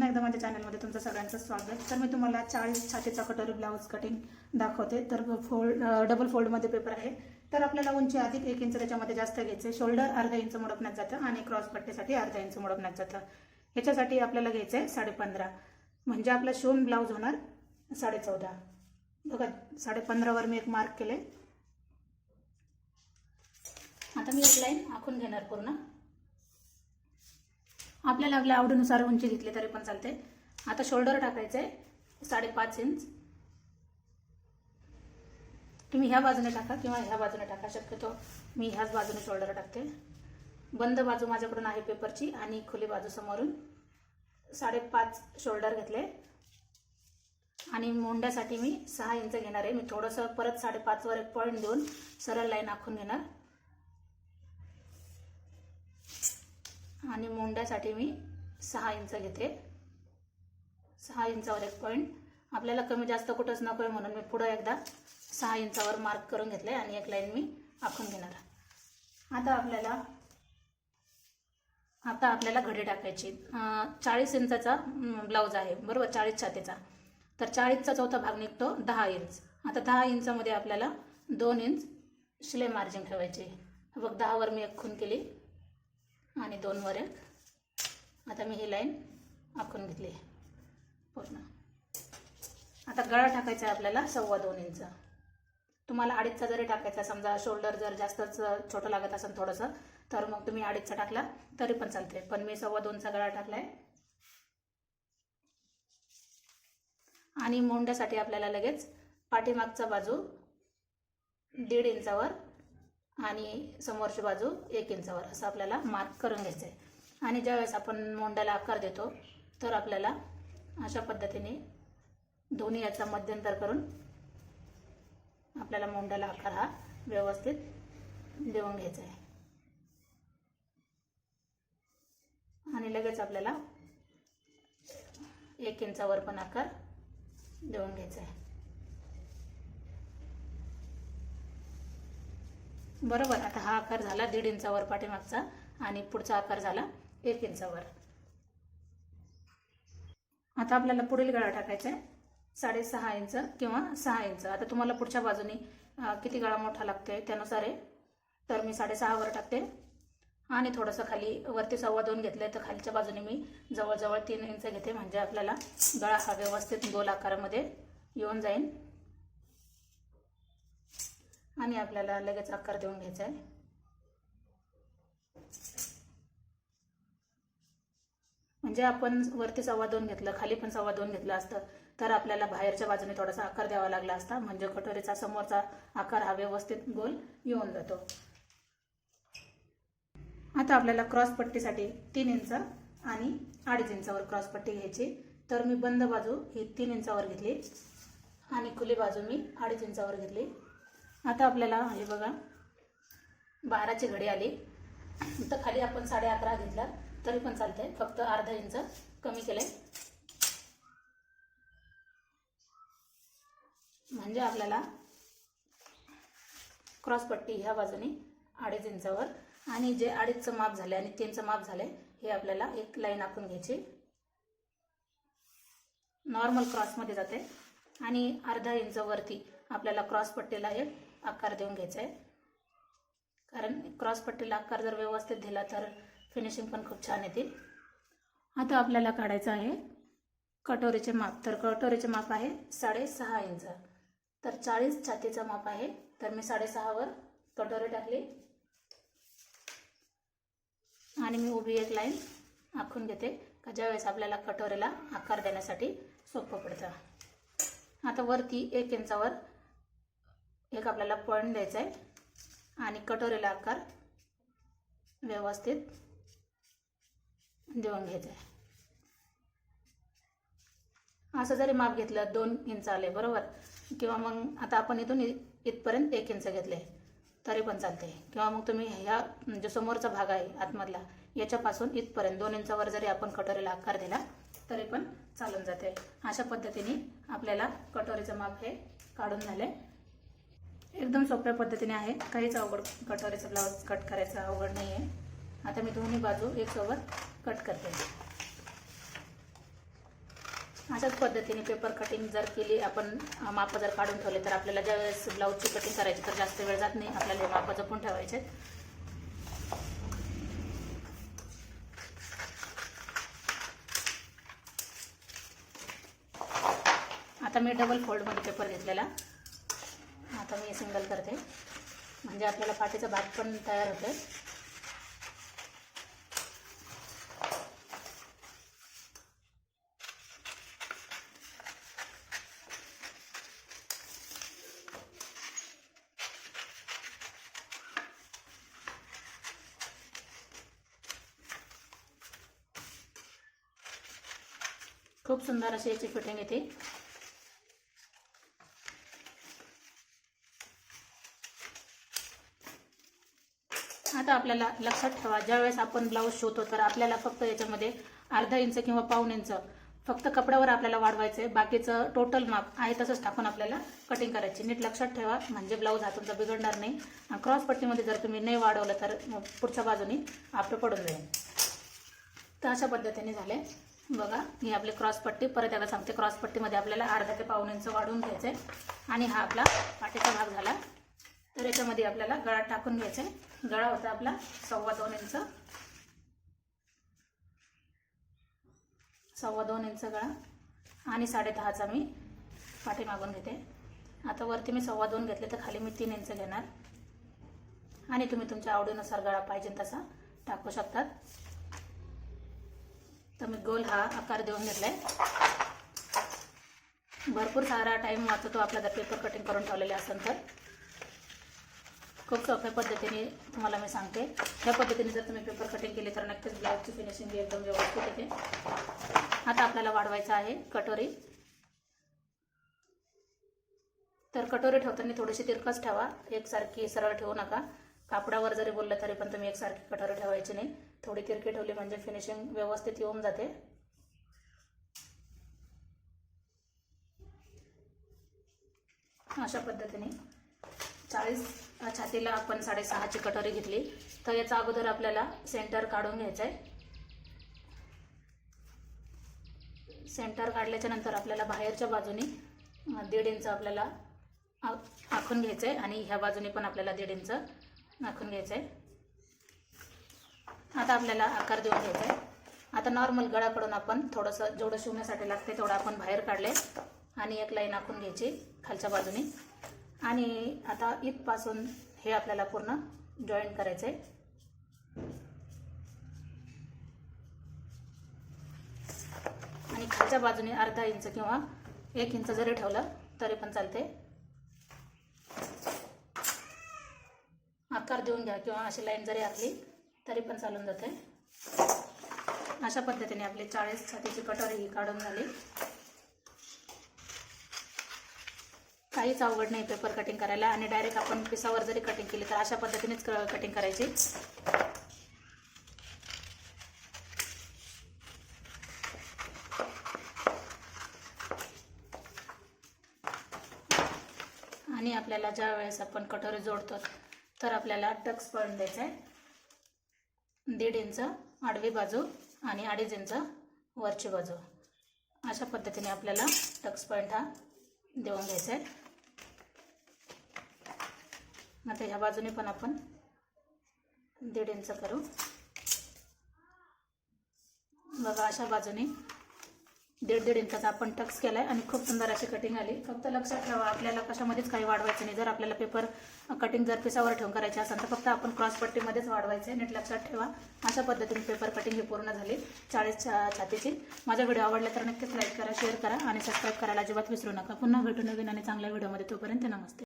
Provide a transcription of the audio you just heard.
पुन्हा एकदा माझ्या चॅनलमध्ये तुमचं सगळ्यांचं स्वागत. तर मी तुम्हाला चाळीस छातीचा कटोरी ब्लाऊज कटिंग दाखवते. तर फोल्ड डबल फोल्डमध्ये पेपर आहे. तर आपल्याला उंची अधिक एक इंच त्याच्यामध्ये जास्त घ्यायचे शोल्डर अर्धा इंच मोडपण्यात जातं आणि क्रॉस पट्टीसाठी अर्धा इंच मोडपण्यात जातं. ह्याच्यासाठी आपल्याला घ्यायचं आहे साडेपंधरा. म्हणजे आपला शिवून ब्लाऊज होणार साडेचौदा. बघा साडेपंधरावर मी एक मार्क केले आता मी एक लाईन आखून घेणार पूर्ण. आपल्याला आपल्या आवडीनुसार उंची घेतली तरी पण चालते. आता शोल्डर टाकायचं आहे साडेपाच इंच तुम्ही ह्या बाजूने टाका किंवा ह्या बाजूने टाका शक्यतो मी ह्याच बाजूने शोल्डर टाकते. बंद बाजू माझ्याकडून आहे पेपरची आणि खुली बाजू समोरून. साडेपाच शोल्डर घेतले. आणि मोंड्यासाठी मी सहा इंच घेणार आहे. मी थोडंसं परत साडेपाचवर एक पॉईंट देऊन सरळ लाईन आखून घेणार. आणि मोंड्यासाठी मी सहा इंच घेते. सहा इंचावर एक पॉईंट आपल्याला कमी जास्त कुठंच नको आहे म्हणून मी पुढं एकदा सहा इंचावर मार्क करून घेतले आणि एक लाईन मी आखून घेणार. आता आपल्याला आता आपल्याला घडी टाकायची. चाळीस इंचाचा ब्लाऊज आहे बरोबर? चाळीस छातीचा. तर चाळीसचा चौथा भाग निघतो दहा इंच. आता दहा इंचामध्ये आपल्याला दोन इंच शिलाई मार्जिन ठेवायची. बघ दहावर मी एक खून केली. आणि दोनवर एक आता मी ही लाईन आखून घेतली. पूर्ण. आता गळा टाकायचा आहे आपल्याला सव्वा दोन इंच. तुम्हाला अडीचचा जरी टाकायचा समजा शोल्डर जर जास्तच छोटं लागत असेल थोडंसं तर मग तुम्ही अडीचचा टाकला तरी पण चालते पण मी सव्वा दोनचा गळा टाकलाय. आणि मोंड्यासाठी आपल्याला लगेच पाठीमागचा बाजू दीड इंचावर आणि समोरची बाजू एक इंचावर असं आपल्याला मार्क करून घ्यायचं आहे. आणि ज्यावेळेस आपण मोंड्याला आकार देतो तर आपल्याला अशा पद्धतीने दोन्ही याचा मध्यंतर करून आपल्याला मोंड्याला आकार हा व्यवस्थित देऊन घ्यायचा आहे. आणि लगेच आपल्याला एक इंचावर पण आकार देऊन घ्यायचा आहे. बरोबर. आता हा आकार झाला दीड इंचावर पाठीमागचा आणि पुढचा आकार झाला एक इंचावर आता आपल्याला पुढील गळा टाकायचा आहे. साडेसहा इंच किंवा सहा इंच. आता तुम्हाला पुढच्या बाजूने किती गळा मोठा लागतोय त्यानुसार आहे. तर मी साडेसहावर टाकते. आणि थोडंसं खाली वरती सव्वा दोन घेतले तर खालच्या बाजूने मी जवळजवळ तीन इंच घेते. म्हणजे आपल्याला गळा हा व्यवस्थित गोल आकारामध्ये येऊन जाईल आणि आपल्याला लगेच आकार देऊन घ्यायचा आहे. म्हणजे आपण वरती सव्वा दोन घेतलं खाली पण सव्वा दोन घेतलं असतं तर आपल्याला बाहेरच्या बाजूने थोडासा आकार द्यावा लागला असता. म्हणजे कटोरीचा समोरचा आकार हा व्यवस्थित गोल येऊन जातो. आता आपल्याला क्रॉस पट्टीसाठी तीन इंच आणि अडीच इंचावर क्रॉस पट्टी घ्यायची. तर मी बंद बाजू ही तीन इंचावर घेतली आणि खुली बाजू मी अडीच इंचावर घेतली. आता आपल्याला हे बघा बाराची घडी आली. तर खाली आपण साडे अकरा घेतला तरी पण चालतंय. फक्त अर्धा इंच कमी केलंय. म्हणजे आपल्याला क्रॉस पट्टी ह्या बाजूने अडीच इंचावर आणि जे अडीचचं माप झाले आणि तीनचं माप झाले हे आपल्याला एक लाईन आखून घ्यायची. नॉर्मल क्रॉसमध्ये जाते. आणि अर्धा इंच वरती आपल्याला क्रॉस पट्टीला एक आकार देऊन घ्यायचा आहे. कारण क्रॉस पट्टीला आकार जर व्यवस्थित दिला तर फिनिशिंग पण खूप छान येते आता आपल्याला काढायचं आहे. कटोरीचे माप तर कटोरीचे माप आहे साडेसहा इंच. तर चाळीस छातीचं माप आहे. तर मी साडेसहावर कटोरी टाकली. आणि मी उभी एक लाईन आखून घेते का ज्यावेळेस आपल्याला कटोरीला आकार देण्यासाठी सोपं पडतं. आता वरती एक इंचावर एक आपल्याला पॉईंट द्यायचा आहे. आणि कटोरीला आकार व्यवस्थित देऊन घ्यायचं आहे. असं जरी माप घेतलं दोन इंच आले बरोबर? किंवा मग आता आपण इथून इ- इथपर्यंत एक इंच घेतले तरी पण चालते. किंवा मग तुम्ही ह्या जो समोरचा भाग आहे आतमधला याच्यापासून इथपर्यंत दोन इंचावर जरी आपण कटोरीला आकार दिला तरी पण चालून जाते. अशा पद्धतीने आपल्याला कटोरीचं माप हे काढून झाले. एकदम सोप्या पद्धतीने आहे. काहीच अवघड कटोरीचं ब्लाऊज कट करायचं अवघड नाही आहे आता मी दोन्ही बाजू एकसोबत कट करते. अशाच पद्धतीने पेपर कटिंग जर केली आपण मापं जर काढून ठेवले तर आपल्याला ज्या वेळेस ब्लाऊजची कटिंग करायची तर जास्त वेळ जात नाही. आपल्याला हे मापं जपून ठेवायचे आता मी डबल फोल्डमध्ये पेपर घेतलेला. आता मी सिंगल करते. म्हणजे आपल्याला पाठीचा भात पण तयार होतं खूप सुंदर अशी याची फिटिंग येते. आता आपल्याला लक्षात ठेवा ज्यावेळेस आपण ब्लाऊज शिवतो तर आपल्याला फक्त याच्यामध्ये अर्धा इंच किंवा पाऊन इंच फक्त कपड्यावर आपल्याला वाढवायचं आहे बाकीचं टोटल माप आहे तसंच टाकून आपल्याला कटिंग करायची. नीट लक्षात ठेवा म्हणजे ब्लाऊज हा तुमचा बिघडणार नाही. क्रॉस पट्टीमध्ये जर तुम्ही नाही वाढवलं तर पुढच्या बाजूने आपलं पडून जाईल. तर अशा पद्धतीने झाले. बघा ही आपली क्रॉस पट्टी. परत एकदा सांगते क्रॉस पट्टीमध्ये आपल्याला अर्धा ते पाऊन इंच वाढवून घ्यायचं आहे आणि हा आपला पाठीचा भाग झाला. तर याच्यामध्ये आपल्याला गळा टाकून घ्यायचा आहे गळा होता आपला सव्वा दोन इंच. सव्वा दोन इंच गळा. आणि साडेदहाचा मी पाठी मागून घेते. आता वरती मी सव्वा दोन घेतले तर खाली मी तीन इंच घेणार. आणि तुम्ही तुमच्या आवडीनुसार गळा पाहिजे तसा टाकू शकतात. तर मी गोल हा आकार देऊन घेतलाय. भरपूर सारा टाईम वाचतो आपला जर पेपर कटिंग करून ठेवलेले असेल तर. खूप सोप्या पद्धतीने तुम्हाला मी सांगते. ह्या पद्धतीने जर तुम्ही पेपर कटिंग केले तर नक्कीच ब्लाऊजची फिनिशिंग एकदम व्यवस्थित येते. आता आपल्याला वाढवायचं आहे कटोरी. तर कटोरी ठेवताना थोडीशी तिरकस ठेवा. एकसारखी सरळ ठेवू नका. कापडावर जरी बोललं तरी पण तुम्ही एकसारखी कटोरी ठेवायची नाही. थोडी तिरकी ठेवली म्हणजे फिनिशिंग व्यवस्थित येऊन जाते. अशा पद्धतीने. चाळीस छातीला आपण साडेसहाची कटोरी घेतली. तर याचा अगोदर आपल्याला सेंटर काढून घ्यायचं आहे सेंटर काढल्याच्या नंतर आपल्याला बाहेरच्या बाजूने दीड इंच आपल्याला आखून घ्यायचं आहे आणि ह्या बाजूने पण आपल्याला दीड इंच आखून घ्यायचं आहे आता आपल्याला आकार देऊन घ्यायचा आहे आता नॉर्मल गळाकडून आपण थोडंसं जेवढं शिवण्यासाठी लागते तेवढं आपण बाहेर काढले आणि एक लाईन आखून घ्यायची खालच्या बाजूने. आणि आता इथपासून हे आपल्याला पूर्ण जॉईन करायचं आहे आणि खालच्या बाजूने अर्धा इंच किंवा एक इंच जरी ठेवलं तरी पण चालते आकार देऊन घ्या किंवा अशी लाईन जरी आखली तरी पण चालून जाते अशा पद्धतीने आपली चाळीस छातीची कटोरी ही काढून झाली. काहीच अवघड नाही पेपर कटिंग करायला आणि डायरेक्ट आपण पिसावर जरी कटिंग केली तर अशा पद्धतीनेच कटिंग करायची. आणि आपल्याला ज्या वेळेस आपण कटोरी जोडतो तर आपल्याला टक्स पॉईंट द्यायचा आहे दीड इंच आडवी बाजू आणि अडीच इंच वरची बाजू. अशा पद्धतीने आपल्याला टक्स पॉईंट हा देऊन घ्यायचं आहे. आता ह्या बाजूने पण आपण दीड इंच करू. बघा अशा बाजूने दीड दीड इंचाचा आपण टक्स केलाय आणि खूप सुंदर अशी कटिंग आली. फक्त लक्षात ठेवा आपल्याला कशामध्येच काही वाढवायचं नाही. जर आपल्याला पेपर कटिंग जर पिसावर ठेवून करायचे असेल तर फक्त आपण क्रॉस पट्टीमध्येच वाढवायचं आहे नीट लक्षात ठेवा. अशा पद्धतीने पेपर कटिंग ही पूर्ण झाली. चाळीस छा छातीची. माझा व्हिडिओ आवडला तर नक्कीच लाईक करा शेअर करा आणि सबस्क्राईब करायला अजिबात विसरू नका. पुन्हा भेटू नवीन आणि चांगल्या व्हिडिओमध्ये तोपर्यंत नमस्ते.